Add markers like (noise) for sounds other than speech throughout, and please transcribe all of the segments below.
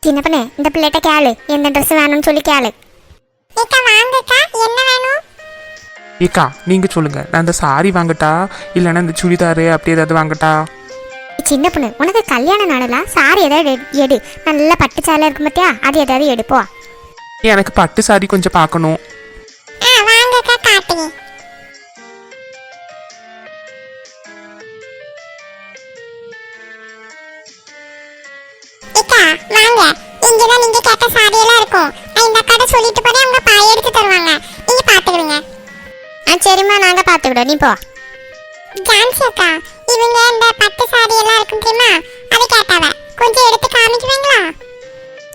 சின்ன பண்ணு இந்த பிள்ளைகிட்ட கேளு. எந்த ட்ரெஸ் வேணும்னு சொல்லி கேளு. ஏக்கா வாங்கக்கா. என்ன வேணும்? ஏக்கா நீங்க சொல்லுங்க. நான் இந்த சாரி வாங்கட்டா? இல்லைன்னா இந்த சுடிதாரு அப்படி ஏதாவது வாங்கட்டா? சின்ன பொண்ணு உனக்கு கல்யாண நாளா சாரி ஏதாவது எடு- எடு. நல்ல பட்டு சேலை இருக்கும் பார்த்தியா அது ஏதாவது எடுப்போ எனக்கு பட்டு சாரி கொஞ்சம் பார்க்கணும். ஆ வாங்கக்கா காட்டுங்க. வாங்க. இங்கதான் நீங்க கேட்ட சாரி எல்லாம் இருக்கும் இந்த அக்காட்ட சொல்லிட்டு போறேன் அவங்க பாய் எடுத்து தருவாங்க. நீங்க பாத்துக்கிடுங்க ஆ சரிம்மா நாங்கள் பார்த்துக்கிடுவோம் நீ போ. ஜான்சி அக்கா இவங்க இந்த பட்டு சாரி எல்லாம் இருக்கும் தெரியுமா? அதை கேட்டாவ. கொஞ்சம் எடுத்து காமிக்குவீங்களா?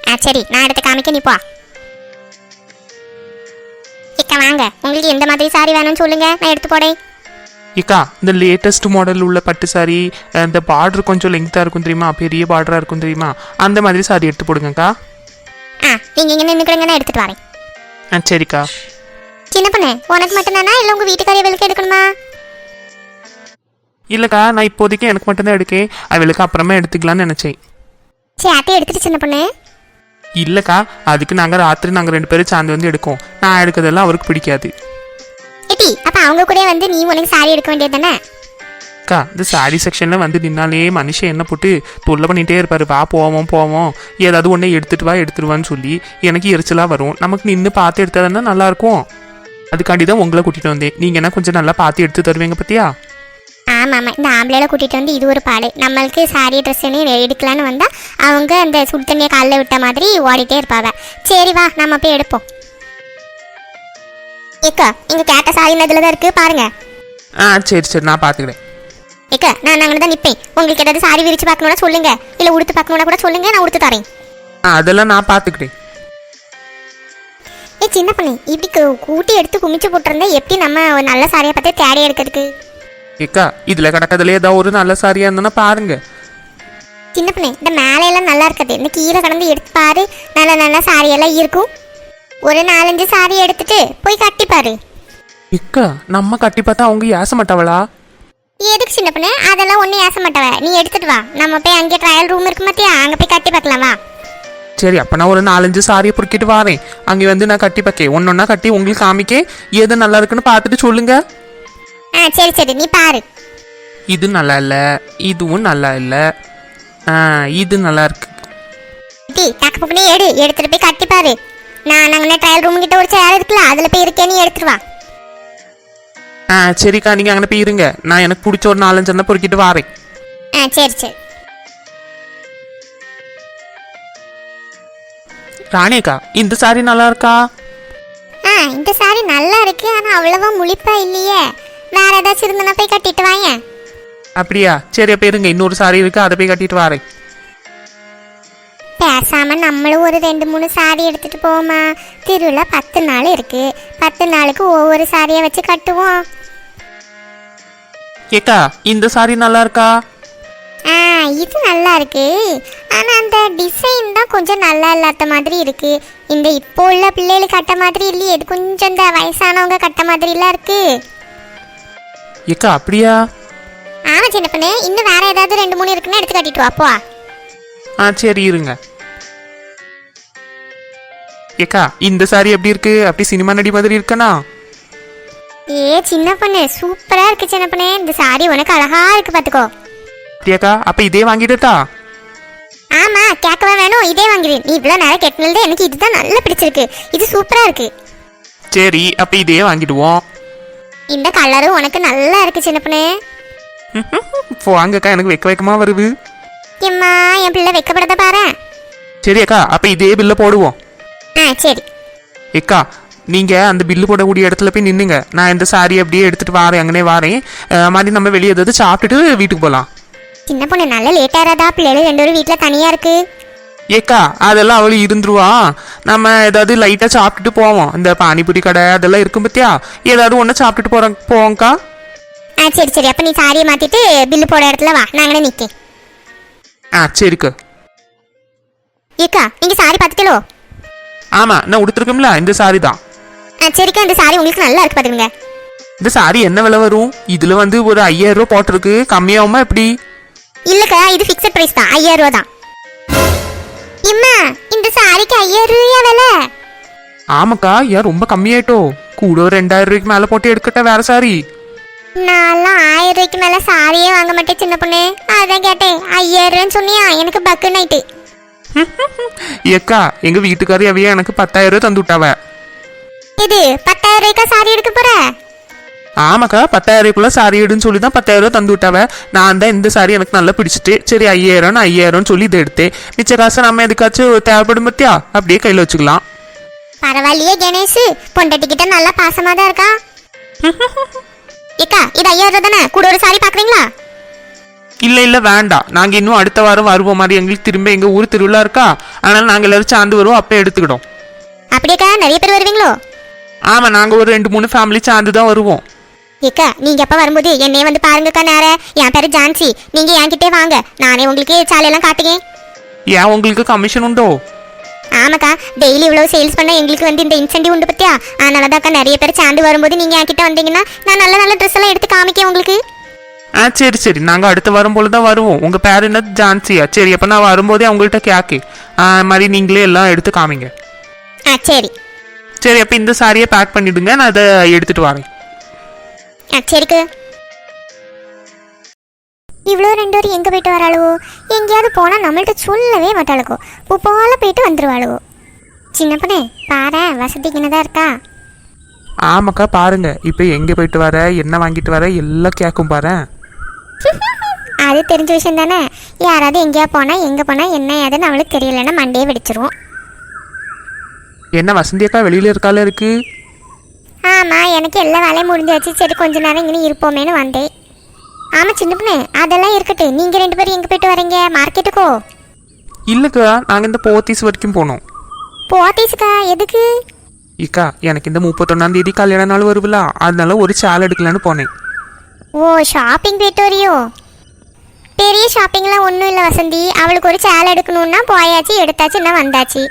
ஆ சரி நான் எடுத்து காமிக்க நீ போ. இக்கா வாங்க. உங்களுக்கு எந்த மாதிரி சாரி வேணும்னு சொல்லுங்க. நான் எடுத்து போடேன். ஏக்கா இந்த லேட்டஸ்ட் மாடல் உள்ள பட்டு சாரி இந்த பார்டர் கொஞ்சம் லெங்க்த்தாக இருக்கும் தெரியுமா? பெரிய பார்டராக இருக்கும் தெரியுமா? அந்த மாதிரி சாரி எடுத்து போடுங்கக்கா. ஆ நீங்கள் இங்கே நின்றுக்கிடுங்க நான் எடுத்துட்டு வரேன். ஆ சரிக்கா. சின்ன பொண்ணு உனக்கு மட்டும்தானா? இல்லை உங்கள் வீட்டுக்காரியவளுக்கு எடுக்கணுமா? இல்லைக்கா நான் இப்போதைக்கு எனக்கு மட்டும்தான் எடுக்கேன். அவளுக்கு அப்புறமா எடுத்துக்கலாம்னு நினச்சேன். சரி அத்தை எடுத்துட்டு சின்ன பொண்ணு. இல்லைக்கா அதுக்கு நாங்கள் ராத்திரி நாங்கள் ரெண்டு பேரும் சார்ந்து வந்து எடுக்கோம். நான் எடுக்கிறதெல்லாம் அவருக்கு பிடிக்காது. ஏட்டி அப்போ அவங்க கூட வந்து நீ உனக்கு சாரி எடுக்க வேண்டியது தானே அக்கா இந்த சாரி செக்ஷனில் வந்து நின்னாலே மனுஷன் என்ன போட்டு தொல்லை பண்ணிகிட்டே இருப்பாரு. வா போவோம் போவோம். ஏதாவது ஒன்று எடுத்துட்டு வா எடுத்துருவான்னு சொல்லி எனக்கு எரிச்சலாக வரும். நமக்கு நின்று பார்த்து எடுத்தா தானே நல்லாயிருக்கும். அதுக்காண்டி தான் உங்களை கூட்டிகிட்டு வந்தேன். நீங்கள் என்ன கொஞ்சம் நல்லா பார்த்து எடுத்து தருவீங்க பத்தியா? ஆமாம் ஆமாம் இந்த ஆம்பளையில கூட்டிகிட்டு வந்து இது ஒரு பாடு. நம்மளுக்கு சாரி ட்ரெஸ்ஸுன்னு எடுக்கலான்னு வந்தால் அவங்க அந்த சுடு தண்ணியை காலில் விட்ட மாதிரி ஓடிட்டே இருப்பாங்க. சரி வா. நம்ம போய் எடுப்போம். ஏக்கா இங்கே கேட்ட சாரி இதில் தான் இருக்குது பாருங்க. ஆ சரி சரி நான் பார்த்துக்கிறேன் ஏக்கா நான் அங்கே தான் நிற்பேன் உங்களுக்கு ஏதாவது சாரி விரிச்சு பார்க்கணுன்னா சொல்லுங்க. இல்லை உடுத்து பார்க்கணுன்னா கூட சொல்லுங்க நான் உடுத்து தரேன். ஆ அதெல்லாம் நான் பார்த்துக்கிறேன் ஏ சின்ன பண்ணி இப்படி கூட்டி எடுத்து குமிச்சு போட்டிருந்தா எப்படி நம்ம ஒரு நல்ல சாரியை பார்த்து தேடி எடுக்கிறதுக்கு? ஏக்கா இதில் கிடக்கிறதுல ஏதாவது ஒரு நல்ல சாரியாக இருந்தோன்னா பாருங்க. சின்ன பண்ணு இந்த மேலையெல்லாம் நல்லா இருக்குது இந்த கீழே கடந்து எடுத்து பாரு நல்ல நல்ல சாரியெல்லாம் இருக்கும். ஒரு நாலஞ்சு சாரி எடுத்துட்டு போய் கட்டி பாரு. ஏக்கா நம்ம கட்டி பார்த்தா அவங்க ஏச மாட்டாவளா? எதுக்கு சின்ன பண்ணு? அதெல்லாம் ஒன்றும் ஏச மாட்டவ. நீ எடுத்துட்டு வா. நம்ம போய் அங்கே ட்ரையல் ரூம் இருக்கு மாத்தியா அங்கே போய் கட்டி பார்க்கலாம் வா. சரி அப்போ நான் ஒரு நாலஞ்சு சாரியை பொறுக்கிட்டு வரேன். அங்கே வந்து நான் கட்டி பார்க்கேன். ஒன்று ஒன்றா கட்டி உங்களுக்கு காமிக்க எது நல்லா இருக்குன்னு பார்த்துட்டு சொல்லுங்க. ஆ சரி சரி. நீ பாரு. இது நல்லா இல்லை. இதுவும் நல்லா இல்லை. இது நல்லா இருக்கு. டி டக்கு பக்கனே எடு. எடுத்துட்டு போய் கட்டி பாரு. நான் அங்கே ட்ரையல் ரூம் கிட்ட ஒரு சேர் இருக்குல்ல அதில் போய் இருக்கே நீ எடுத்துட்டு வா. ஆ சரிக்கா நீங்கள் அங்கே போய் இருங்க. நான் எனக்கு பிடிச்ச ஒரு நாலஞ்சு எண்ணெய் பொறுக்கிட்டு வரேன். ஆ சரி சரி. ராணியக்கா இந்த சாரி நல்லா இருக்கா ஆ இந்த சாரி நல்லா இருக்கு ஆனால் அவ்வளவா முழிப்பா இல்லையே. வேற ஏதாச்சும் இருந்தனா போய் கட்டிட்டு வாங்க அப்படியா? சரி அப்போ இருங்க. இன்னொரு சாரி இருக்கு அதை போய் கட்டிட்டு வரேன். பேசாம நம்மளும் ஒரு ரெண்டு மூணு சாரி எடுத்துட்டு போவோமா? திருவிழா பத்து நாள் இருக்கு. பத்து நாளுக்கு ஒவ்வொரு சாரியை வச்சு கட்டுவோம். ஏக்கா இந்த சாரி நல்லா இருக்கா? ஆ இது நல்லா இருக்கு. ஆனா அந்த டிசைன் தான் கொஞ்சம் நல்லா இல்லாத மாதிரி இருக்கு. இந்த இப்போ உள்ள பிள்ளைகளுக்கு கட்ட மாதிரி இல்லையே இது கொஞ்சம் இந்த வயசானவங்க கட்ட மாதிரிலாம் இருக்கு. ஏக்கா அப்படியா? ஆமா சின்ன பொண்ணு. இன்னும் வேற ஏதாவது ரெண்டு மூணு இருக்குன்னு எடுத்து கட்டிட்டு வா போ. ஆ சரி இருங்க. ஏக்கா இந்த சாரி எப்படி இருக்கு? அப்படி சினிமா நடி மாதிரி இருக்கனா? ஏ சின்ன பொண்ணு சூப்பரா இருக்கு சின்ன பொண்ணு. இந்த சாரி உனக்கு அழகா இருக்கு பாத்துக்கோ. அப்படியாக்கா அப்போ இதே வாங்கிட்டுட்டா ஆமா கேட்கவா வேணும்? இதே வாங்கிடு. நீ இவ்வளவு நேரம் கெட்டினது எனக்கு இதுதான் நல்லா பிடிச்சிருக்கு. இது சூப்பரா இருக்கு. சரி அப்போ இதே வாங்கிடுவோம். இந்த கலரும் உனக்கு நல்லா இருக்கு சின்ன பொண்ணு. வாங்கக்கா எனக்கு வெக்க வெக்கமாக வருது. எம்மா என் பிள்ளை வைக்கப்படுறத பாரு. சரி அக்கா அப்போ இதே பில்லை போடுவோம். ஆ சரி. ஏக்கா நீங்கள் அந்த பில்லு போடக்கூடிய இடத்துல போய் நின்னுங்க. நான் இந்த சாரி அப்படியே எடுத்துகிட்டு வரேன் அங்கனே வரேன். மாதிரி நம்ம வெளியே ஏதாவது சாப்பிட்டுட்டு வீட்டுக்கு போகலாம் சின்ன பொண்ணு நல்ல லேட் ஆறாதா பிள்ளைகள் ரெண்டு பேரும் வீட்டில் தனியா இருக்கு. ஏக்கா அதெல்லாம் அவளு இருந்துருவா. நம்ம ஏதாவது லைட்டாக சாப்பிட்டுட்டு போவோம். இந்த பானிபூரி கடை அதெல்லாம் இருக்கும் பத்தியா? ஏதாவது ஒன்று சாப்பிட்டுட்டு போகிறோம் போவோங்க்கா ஆ சரி சரி. அப்போ நீ சாரியை மாத்திட்டு பில்லு போட இடத்துல வா. அங்கே நிற்கேன் ஆ சரிக்கா ஏக்கா நீங்க சாரி பார்த்துட்டோ ஆமாம் நான் உடுத்துருக்கோம்ல இந்த சாரி தான். ஆ சரிக்கா இந்த சாரி உங்களுக்கு நல்லா இருக்கு பார்த்துக்கோங்க. இந்த சாரி என்ன விலை வரும்? இதில் வந்து ஒரு ஐயாயிரம் ரூபா போட்டிருக்கு கம்மியாகுமா எப்படி? இல்லக்கா இது ஃபிக்ஸட் பிரைஸ் தான் ஐயாயிரம் ரூபா தான். இம்மா சாரிக்கு ஐயாயிரம் ரூபாயா விலை? ஆமாக்கா ஏன் ரொம்ப கம்மியாயிட்டோ? கூட ஒரு ரெண்டாயிரம் ரூபாய்க்கு மேலே போட்டு எடுக்கட்ட வேற சாரி நான்லாம் ஆயிரம் ரூபாய்க்கு மேல சாரியே வாங்க மாட்டேன் சின்ன பொண்ணு. அதான் கேட்டேன். ஐயாயிரம் சொன்னியா? எனக்கு பக்கு நைட்டு (laughs) ஏக்கா எங்க வீட்டுக்காரி அவையே எனக்கு பத்தாயிரம் ரூபாய் தந்து விட்டாவ. இது பத்தாயிரம் ரூபாய்க்கா சாரி எடுக்க போற? ஆமாக்கா பத்தாயிரம் ரூபாய்க்குள்ள சாரி எடுன்னு சொல்லி தான் பத்தாயிரம் ரூபாய் தந்து விட்டாவ. நான் தான் இந்த சாரி எனக்கு நல்லா பிடிச்சிட்டு சரி ஐயாயிரம் ஐயாயிரம்னு சொல்லி இதை எடுத்தேன். மிச்ச காசை நம்ம எதுக்காச்சும் தேவைப்படும் பத்தியா? அப்படியே கையில் வச்சுக்கலாம். பரவாயில்லையே கணேஷ் பொண்டாட்டிக்கிட்ட நல்லா பாசமா தான் இருக்கா? (laughs) ஏக்கா இது ஐயாயிரம் தானே கூட ஒரு சாரி பாக்குறீங்களா இல்ல இல்ல வேண்டாம். நாங்க இன்னும் அடுத்த வாரம் வருவோம். மாதிரி எங்களுக்கு திரும்ப எங்க ஊர் திருவிழா இருக்கா? அதனால நாங்க எல்லாரும் சார்ந்து வருவோம். அப்ப எடுத்துக்கிட்டோம் அப்படியேக்கா நிறைய பேர் வருவீங்களோ? ஆமா நாங்க ஒரு ரெண்டு மூணு ஃபேமிலி சார்ந்து தான் வருவோம். ஏக்கா நீங்க எப்ப வரும்போது என்னைய வந்து பாருங்கக்கா நேர. என் பேரு ஜான்சி. நீங்க என்கிட்டே வாங்க. நானே உங்களுக்கு சாலையெல்லாம் காட்டுங்க ஏன் உங்களுக்கு கமிஷன் உண்டோ? ஆமாக்கா டெய்லி இவ்வளவு சேல்ஸ் பண்ண எங்களுக்கு வந்து இந்த இன்சென்டிவ் உண்டு பத்தியா? அதனால தான்க்கா நிறைய பேர் சேர்ந்து வரும்போது நீங்க என்கிட்ட வந்தீங்கன்னா நான் நல்ல நல்ல ட்ரெஸ் எல்லாம் எடுத்து காமிக்கேன் உங்களுக்கு. ஆ சரி சரி. நாங்க அடுத்த வாரம் போல தான் வருவோம். உங்க பேர் என்ன? ஜான்சியா. சரி அப்ப நான் வரும்போதே அவங்கள்ட்ட கேக்கு மாதிரி நீங்களே எல்லாம் எடுத்து காமிங்க. ஆ சரி. சரி அப்ப இந்த சாரியை பேக் பண்ணிடுங்க. நான் அதை எடுத்துட்டு வரேன். ஆ சரிக்கு. இவ்வளோ ரெண்டு பேரும் எங்கே போயிட்டு வராளுவோ? எங்கேயாவது போனால் நம்மள்ட்ட சொல்லவே மாட்டாளுக்கோ. பூ போல போயிட்டு வந்துருவாளுவோ. சின்ன பொண்ணே பாரு வசதிக்குன்னு தான் இருக்கா? ஆமாக்கா பாருங்க. இப்போ எங்க போயிட்டு வர என்ன வாங்கிட்டு வர எல்லாம் கேட்கும் பாரு. அது தெரிஞ்ச விஷயம் தானே. யாராவது எங்கேயா போனால் எங்கே போனால் என்ன ஏதுன்னு அவளுக்கு தெரியலன்னா மண்டையே வெடிச்சிருவோம் என்ன வசந்தி அக்கா வெளியில இருக்கால இருக்கு? ஆமாம் எனக்கு எல்லா வேலையும் முடிஞ்சாச்சு. சரி கொஞ்ச நேரம் இங்கே இருப்போமேன்னு வந்தேன். ஆமாம் சின்ன பொண்ணு. அதெல்லாம் இருக்கட்டும். நீங்கள் ரெண்டு பேரும் எங்கே போயிட்டு வரீங்க? மார்க்கெட்டுக்கோ? இல்லக்கா நாங்க இந்த போத்தீஸ் வரைக்கும் போனோம். போத்தீஸுக்கா? எதுக்கு? இக்கா எனக்கு இந்த முப்பத்தொன்னாம் தேதி கல்யாண நாள் வருவில அதனால ஒரு சேலை எடுக்கலான்னு போனேன். ஓ ஷாப்பிங் போயிட்டு வரியோ? பெரிய ஷாப்பிங்லாம் ஒன்றும் இல்லை வசந்தி. அவளுக்கு ஒரு சேலை எடுக்கணும்னா போயாச்சு எடுத்தாச்சு என்ன வந்தாச்சு?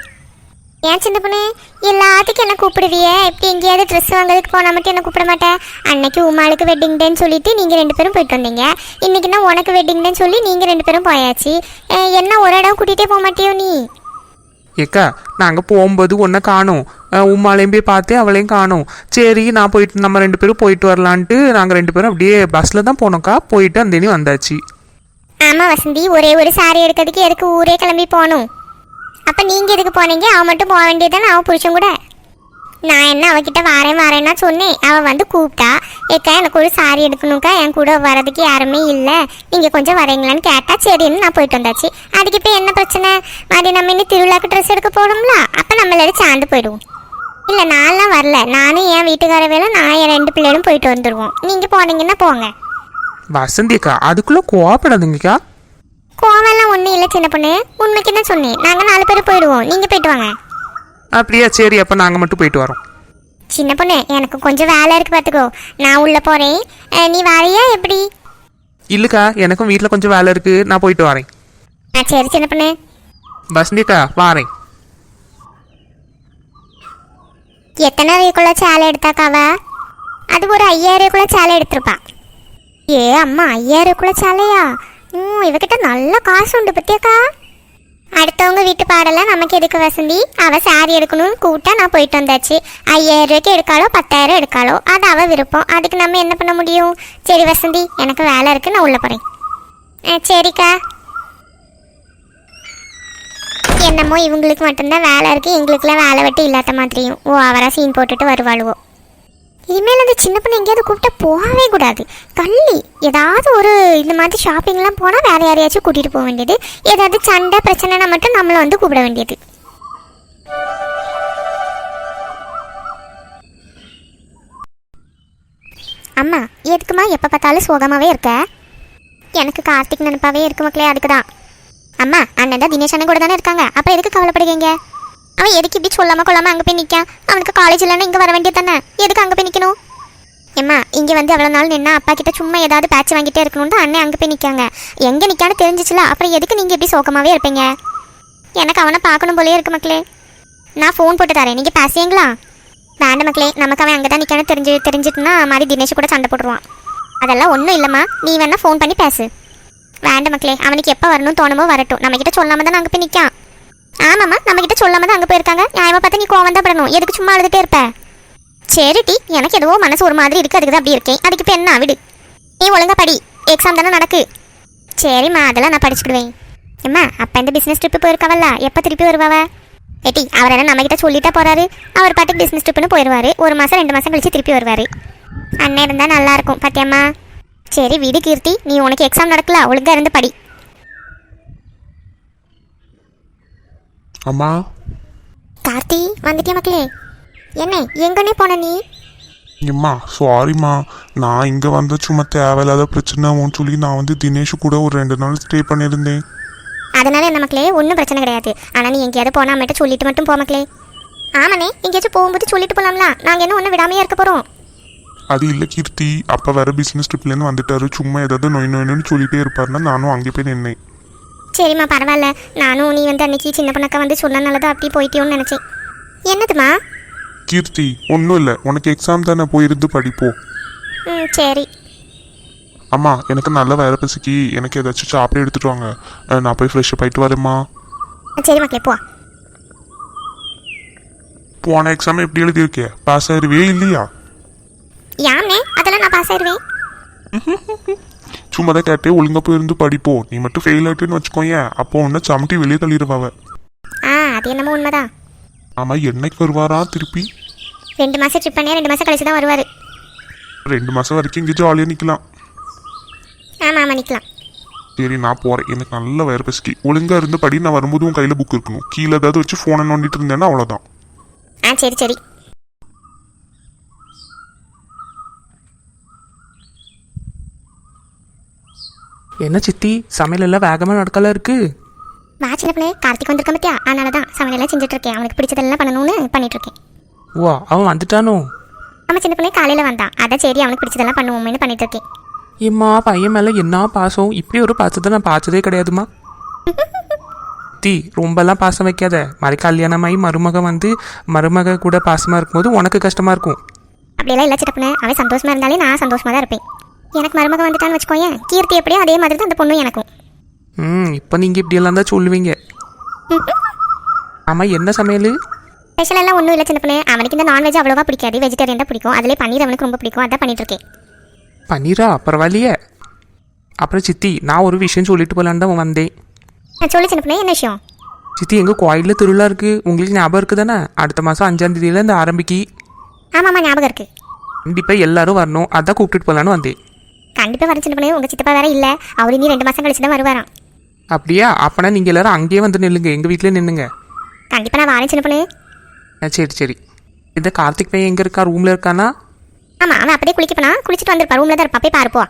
ஏன் சின்ன பொண்ணு? எல்லாத்துக்கும் என்ன கூப்பிடுவியே? எப்படி எங்கேயாவது ட்ரெஸ் வாங்குறதுக்கு போனால் மட்டும் என்ன கூப்பிட மாட்டேன் அன்னைக்கு உமாளுக்கு வெட்டிங் டேன்னு சொல்லிட்டு நீங்கள் ரெண்டு பேரும் போயிட்டு வந்தீங்க. இன்னைக்குன்னா உனக்கு வெட்டிங் டேன்னு சொல்லி நீங்கள் ரெண்டு பேரும் போயாச்சு. என்ன ஒரு இடம் கூட்டிகிட்டே போக மாட்டியோ நீ? ஏக்கா நாங்க போகும்போது ஒன்றை காணோம். அஹ் உம்மாளையும் போய் பார்த்து அவளையும் காணோம். சரி நான் போயிட்டு நம்ம ரெண்டு பேரும் போயிட்டு வரலான்ட்டு நாங்கள் ரெண்டு பேரும் அப்படியே பஸ்ஸில் தான் போனோம்க்கா. போயிட்டு அந்த வந்தாச்சு. ஆமாம் வசந்தி ஒரே ஒரு சாரி எடுக்கிறதுக்கு எதுக்கு ஊரே கிளம்பி போகணும்? அப்போ நீங்கள் எதுக்கு போனீங்க? அவன் மட்டும் போக வேண்டியதுதானே? அவன் புருஷன் கூட. நான் என்ன அவகிட்ட வரேன் வரேன்னா சொன்னேன். அவள் வந்து கூப்பிட்டா ஏக்கா எனக்கு ஒரு சாரி எடுக்கணும்க்கா. என் கூட வரதுக்கு யாருமே இல்லை. நீங்கள் கொஞ்சம் வரீங்களான்னு கேட்டா சரின்னு நான் போயிட்டு வந்தாச்சு. அதுக்கு இப்போ என்ன பிரச்சனை? மாதிரி நம்ம இன்னும் திருவிழாக்கு ட்ரெஸ் எடுக்க போகணும்ல அப்போ நம்ம எல்லாரும் சேர்ந்து போயிடுவோம். இல்லை நான்லாம் வரல. நானும் என் வீட்டுக்கார வேலை நான் என் ரெண்டு பிள்ளைகளும் போயிட்டு வந்துடுவோம் நீங்கள் போனீங்கன்னா போங்க. வசந்திக்கா அதுக்குள்ளே கோவப்படாதுங்கக்கா. கோவம்லாம் ஒன்றும் இல்லை சின்ன பொண்ணு. உண்மைக்கு தான் சொன்னேன்? நாங்கள் நாலு பேர் போயிடுவோம். நீங்கள் போயிட்டு வாங்க. அப்படியா சரி அப்போ நாங்கள் மட்டும் போயிட்டு வரோம். சின்ன பொண்ணு எனக்கு கொஞ்சம் வேலை இருக்கு பார்த்துக்கோ நான் உள்ளே போகிறேன் நீ வரையா எப்படி? இல்லைக்கா எனக்கும் வீட்டில் கொஞ்சம் வேலை இருக்குது நான் போயிட்டு வரேன். ஆ சரி சின்ன பொண்ணு. வசந்தி அக்கா வாரேன். எத்தனை ரூபாய்க்குள்ள சேலை எடுத்தாக்காவ? அது ஒரு ஐயாயிரம் ரூபாய்க்குள்ள சேலை எடுத்திருப்பா. ஏ அம்மா ஐயாயிரம் ரூபாய்க்குள்ள சேலையா? இவகிட்ட நல்ல காசு உண்டு பத்தியாக்கா? அடுத்தவங்க வீட்டு பாடல நமக்கு எதுக்கு வசந்தி? அவ சாரி எடுக்கணும்னு கூப்பிட்டா நான் போயிட்டு வந்தாச்சு. ஐயாயிரம் ரூபாய்க்கு எடுக்காளோ பத்தாயிரம் எடுக்காளோ அது அவ விருப்பம். அதுக்கு நம்ம என்ன பண்ண முடியும்? சரி வசந்தி எனக்கு வேலை இருக்கு நான் உள்ள போறேன். ஆ சரிக்கா. என்னமோ இவங்களுக்கு மட்டும்தான் வேலை இருக்கு எங்களுக்குலாம் வேலை வெட்டி இல்லாத மாதிரியும். ஓ அவரா சீன் போட்டுட்டு வருவாளுவோ. இனிமேல் அந்த சின்ன பொண்ணு எங்கேயாவது கூப்பிட்டா போகவே கூடாது. கள்ளி ஏதாவது ஒரு இந்த மாதிரி ஷாப்பிங்லாம் போனால் வேற யாரையாச்சும் கூட்டிகிட்டு போக வேண்டியது. ஏதாவது சண்டை பிரச்சனைனா மட்டும் நம்மளை வந்து கூப்பிட வேண்டியது. அம்மா எதுக்குமா எப்போ பார்த்தாலும் சோகமாகவே இருக்க? எனக்கு கார்த்திக் நினைப்பாவே இருக்கு மக்களே அதுக்கு தான் அம்மா அண்ணன் தான் தினேஷ் அண்ணன் கூட தானே இருக்காங்க. அப்புறம் எதுக்கு கவலைப்படுவீங்க அவன் எதுக்கு இப்படி சொல்லாம கொள்ளாம அங்கே போய் நிற்கான் அவனுக்கு காலேஜ் இல்லைன்னா இங்கே வர வேண்டியது தானே? எதுக்கு அங்கே போய் நிற்கணும் ஏம்மா இங்கே வந்து அவ்வளோ நாள் நின்னா அப்பா கிட்ட சும்மா ஏதாவது பேட்ச் வாங்கிட்டே இருக்கணும்னு அண்ணன் அங்கே போய் நிற்காங்க எங்கே நிற்கான்னு தெரிஞ்சிச்சுல அப்புறம் எதுக்கு நீங்கள் இப்படி சோகமாகவே இருப்பீங்க? எனக்கு அவனை பார்க்கணும் போலயே இருக்கு மக்களே. நான் ஃபோன் போட்டு தரேன். நீங்கள் பேசுவீங்களா? வேண்ட மக்களே நமக்கு அவன் அங்கே தான் நிற்கான்னு தெரிஞ்சு தெரிஞ்சிட்டுனா மாதிரி தினேஷ் கூட சண்டை போட்டுருவான். அதெல்லாம் ஒன்றும் இல்லைம்மா. நீ வேணா ஃபோன் பண்ணி பேசு. வேண்ட மக்களே அவனுக்கு எப்போ வரணும் தோணுமோ வரட்டும். நம்மக்கிட்ட சொல்லாம தான் அங்கே போய் நிற்கான் ஆமாம்மா நம்ம கிட்ட சொல்லாம தான் அங்கே போயிருக்காங்க. நியாயமா பார்த்து நீ கோவம் தான் படணும். எதுக்கு சும்மா அழுதுட்டே இருப்ப? சரிட்டி எனக்கு எதுவோ மனசு ஒரு மாதிரி இருக்கு. அதுக்கு தான் அப்படி இருக்கேன். அதுக்கு இப்போ என்ன? விடு. நீ ஒழுங்கா படி. எக்ஸாம் தானே நடக்கு. சரிம்மா அதெல்லாம் நான் படிச்சுக்கிடுவேன். அம்மா அப்போ இந்த பிஸ்னஸ் ட்ரிப்பு போயிருக்காவல்ல? எப்போ திருப்பி வருவாவ? ஏட்டி அவர் என்ன நம்மக்கிட்ட சொல்லிட்டா போறாரு? அவர் பாட்டுக்கு பிஸ்னஸ் ட்ரிப்புன்னு போயிடுவாரு ஒரு மாதம் ரெண்டு மாதம் கழிச்சு திருப்பி வருவார். அண்ணன் இருந்தால் நல்லா இருக்கும் பாத்தியம்மா? சரி விடு கீர்த்தி. நீ உனக்கு எக்ஸாம் நடக்கல. ஒழுங்கா இருந்து படி. அம்மா? கார்த்தி வந்துட்டியா மக்களே? என்ன எங்கன்னே போன நீ? எம்மா சாரிம்மா நான் இங்கே வந்த சும்மா தேவையில்லாத பிரச்சனைன்னு சொல்லி நான் வந்து தினேஷ் கூட ஒரு ரெண்டு நாள் ஸ்டே பண்ணியிருந்தேன். அதனால என்ன மக்களே ஒன்றும் பிரச்சனை கிடையாது. ஆனால் நீ எங்கேயாவது போனால் மட்டும் சொல்லிட்டு மட்டும் போ மக்களே. ஆமாண்ணே எங்கேயாச்சும் போகும்போது சொல்லிட்டு போகலாம்ல நாங்கள் என்ன ஒன்றும் விடாமையே இருக்க போகிறோம் அது இல்லை கீர்த்தி. அப்போ வேற பிஸ்னஸ் ட்ரிப்லேருந்து வந்துட்டாரு. சும்மா ஏதாவது நொய் நொய்னு சொல்லிட்டே இருப்பாருன்னா நானும் அங்கே போய் நின்னேன். சரிம்மா பரவாயில்ல. நானும் நீ வந்து அன்னைக்கு சின்ன பொண்ணக்கா வந்து சொன்னனால தான் அப்படி போயிட்டியோன்னு நினச்சேன். என்னதுமா கீர்த்தி ஒன்றும் இல்லை. உனக்கு எக்ஸாம் தானே போயிருந்து படிப்போ. ம் சரி. அம்மா எனக்கு நல்ல வேற பசிக்கு. எனக்கு ஏதாச்சும் சாப்பிட எடுத்துட்டு வாங்க. அஹ், நான் போய் ஃப்ரெஷ்ஷப் ஆயிட்டு வரேம்மா. சரி மக்களே போ. போன எக்ஸாம் எப்படி எழுதியிருக்கே? பாஸ் ஆயிருவே இல்லையா? யாம்னே அதெல்லாம் நான் பாஸ் ஆயிடுவேன் (laughs) சும்மா தான் கேட்டே ஒழுங்கா போயிருந்து படிப்போ. நீ மட்டும் ஃபெயில் ஆயிட்டுன்னு வச்சுக்கோயேன் அப்போ உன்னை சமட்டி வெளியே தள்ளிடுவாவ ஆ அது என்னமோ உண்மைதான் ஆமா என்னைக்கு வருவாரா திருப்பி? ரெண்டு மாதம் ட்ரிப் பண்ணியா ரெண்டு மாதம் கழிச்சு தான் வருவார். ரெண்டு மாசம் வரைக்கும் இங்கே ஜாலியாக நிற்கலாம் ஆமாம் ஆமாம் நிற்கலாம் சரி நான் போறேன். எனக்கு நல்ல வயிறு பசிக்கு. ஒழுங்கா இருந்து படி நான் வரும்போது உன் கையில புக் இருக்கணும். கீழே ஏதாவது வச்சு ஃபோனை நோண்டிட்டு இருந்தேன்னா அவ்வளோதான் ஆ சரி சரி. என்ன சித்தி? சமையல் எல்லாம் வேகமாக நடக்கல இருக்கு. வா சின்ன பிள்ளை கார்த்திக் வந்திருக்க பத்தியா? அதனால தான் சமையலெல்லாம் செஞ்சுட்டு இருக்கேன். அவனுக்கு பிடிச்சதெல்லாம் பண்ணணும்னு பண்ணிட்டு இருக்கேன். ஓ அவன் வந்துட்டானோ? ஆமாம் சின்ன பிள்ளை காலையில் வந்தான். அதான் சரி அவனுக்கு பிடிச்சதெல்லாம் பண்ணுவோமேனு பண்ணிட்டு இருக்கேன். ஏம்மா பையன் மேலே என்ன பாசம்? இப்படி ஒரு பாசத்தை நான் பார்த்ததே கிடையாதுமா தி ரொம்பலாம் பாசம் வைக்காத. மாதிரி கல்யாணமாகி மருமக வந்து மருமக கூட பாசமாக இருக்கும்போது உனக்கு கஷ்டமாக இருக்கும். அப்படியெல்லாம் இல்லை சின்ன அவன் சந்தோஷமா இருந்தாலே நான் சந்தோஷமா தான் இருப்பேன். எனக்கு மருமக வந்துட்டான்னு வச்சுக்கோயேன். கீர்த்தி எப்படியோ அதே மாதிரி தான் அந்த பொண்ணும் எனக்கும். ம் இப்போ நீங்கள் இப்படியெல்லாம் தான் சொல்லுவீங்க. ஆமாம் என்ன சமையல்? ஸ்பெஷல் எல்லாம் ஒன்றும் இல்லை சின்ன பொண்ணு. அவனுக்கு இந்த நான்வெஜ் அவ்வளோவா பிடிக்காது. வெஜிடேரியன் தான் பிடிக்கும். அதிலே பன்னீர் அவனுக்கு ரொம்ப பிடிக்கும். அதான் பண்ணிட்டு இருக்கேன். பன்னீரா? பரவாயில்லையே. அப்புறம் சித்தி நான் ஒரு விஷயம் சொல்லிட்டு போகலான்னு தான் வந்தேன். சொல்லி சின்ன பொண்ணு என்ன விஷயம்? சித்தி எங்கள் கோயிலில் திருவிழா இருக்குது உங்களுக்கு ஞாபகம் இருக்குது தானே? அடுத்த மாதம் அஞ்சாம் தேதியிலேருந்து ஆரம்பிக்கி. ஆமாம்மா ஞாபகம் இருக்கு. கண்டிப்பாக எல்லாரும் வரணும். அதான் கூப்பிட்டுட்டு போகலான்னு வந்தேன். கண்டிப்பாக வர சின்ன பொண்ணு உங்கள் சித்தப்பா வேற இல்லை. அவர் இனி ரெண்டு மாதம் கழிச்சு தான் வருவாராம். அப்படியா? அப்போனா நீங்கள் எல்லாரும் அங்கேயே வந்து நில்லுங்க. எங்கள் வீட்டிலே நின்னுங்க கண்டிப்பாக நான் வரேன் சின்ன பொண்ணு ஆ சரி சரி. இந்த கார்த்திக் பையன் எங்கே இருக்கா? ரூமில் இருக்கானா? ஆமாம் அவன் அப்படியே குளிக்க போனா குளிச்சுட்டு வந்திருப்பா ரூமில் தான் இருப்பா போய் பாருப்போ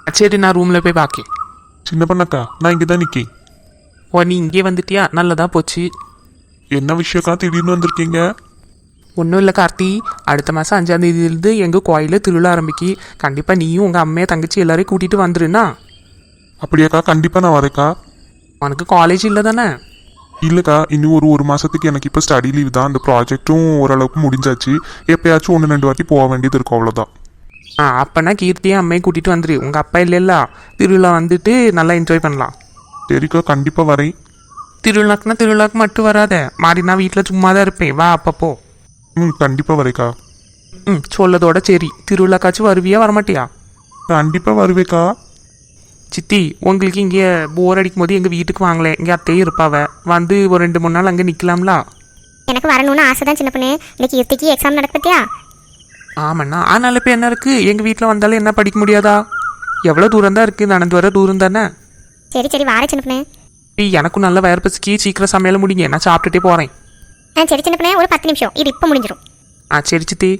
ஆ, சரி நான் ரூமில் போய் பார்க்கேன் சின்ன பண்ணக்கா நான் இங்கே தான் நிற்கேன் ஓ நீ இங்கே வந்துட்டியா? நல்லதா போச்சு. என்ன விஷயக்கா திடீர்னு வந்திருக்கீங்க? ஒன்றும் இல்லை கார்த்தி. அடுத்த மாதம் அஞ்சாம் தேதியிலேருந்து எங்கள் கோயிலில் திருவிழா ஆரம்பிக்கி. கண்டிப்பாக நீயும் உங்கள் அம்மையை தங்கச்சி எல்லாரையும் கூட்டிகிட்டு வந்துருண்ணா அப்படியாக்கா கண்டிப்பா நான் வரேக்கா. உனக்கு காலேஜ் இல்லை தானே? இல்லைக்கா இன்னும் ஒரு ஒரு மாசத்துக்கு எனக்கு இப்போ ஸ்டடி லீவ் தான். அந்த ப்ராஜெக்ட்டும் ஓரளவுக்கு முடிஞ்சாச்சு. எப்பயாச்சும் ஒன்று ரெண்டு வாட்டி போக வேண்டியது இருக்கும் அவ்வளோதான் ஆ அப்போனா கீர்த்தியும் அம்மையை கூட்டிகிட்டு வந்துரு. உங்கள் அப்பா இல்லைல்ல? திருவிழா வந்துட்டு நல்லா என்ஜாய் பண்ணலாம். சரிக்கா கண்டிப்பா வரேன். திருவிழாக்குனா திருவிழாக்கு மட்டும் வராத. மாறி நான் வீட்டில் சும்மா தான் இருப்பேன். வா அப்பப்போ ம் கண்டிப்பா வரேக்கா. ம் சொல்லதோட சரி. திருவிழாக்காச்சும் வருவியா வரமாட்டியா? கண்டிப்பா வருவேக்கா. சித்தி உங்களுக்கு இங்கே போர் அடிக்கும் போது எங்கள் வீட்டுக்கு வாங்களே. இங்கே அத்தையும் இருப்பாவ. வந்து ஒரு ரெண்டு மூணு நாள் அங்கே நிற்கலாம்ல எனக்கு வரணும்னு ஆசை தான் சின்ன பொண்ணு. இன்னைக்கு கீர்த்திக்கு எக்ஸாம் நடக்க பத்தியா? ஆமாண்ணா. அதனால இப்போ என்ன இருக்குது எங்கள் வீட்டில் வந்தாலும் என்ன படிக்க முடியாதா? எவ்வளோ தூரம் தான் இருக்குது நடந்து வர தூரம் தானே? சரி சரி வாரேன் சின்ன பொண்ணு. எனக்கும் நல்ல வயறு பசிக்கு சீக்கிரம் சமையல முடிங்க. நான் சாப்பிட்டுட்டே போகிறேன் ஆ சரி சின்ன பொண்ணு ஒரு பத்து நிமிஷம். இது இப்போ முடிஞ்சிடும் ஆ சரி சித்தி.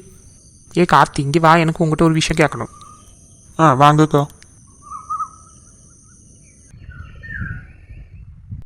ஏ கார்த்தி இங்கே வா. எனக்கு உங்ககிட்ட ஒரு விஷயம் கேட்கணும். ஆ வாங்கக்கா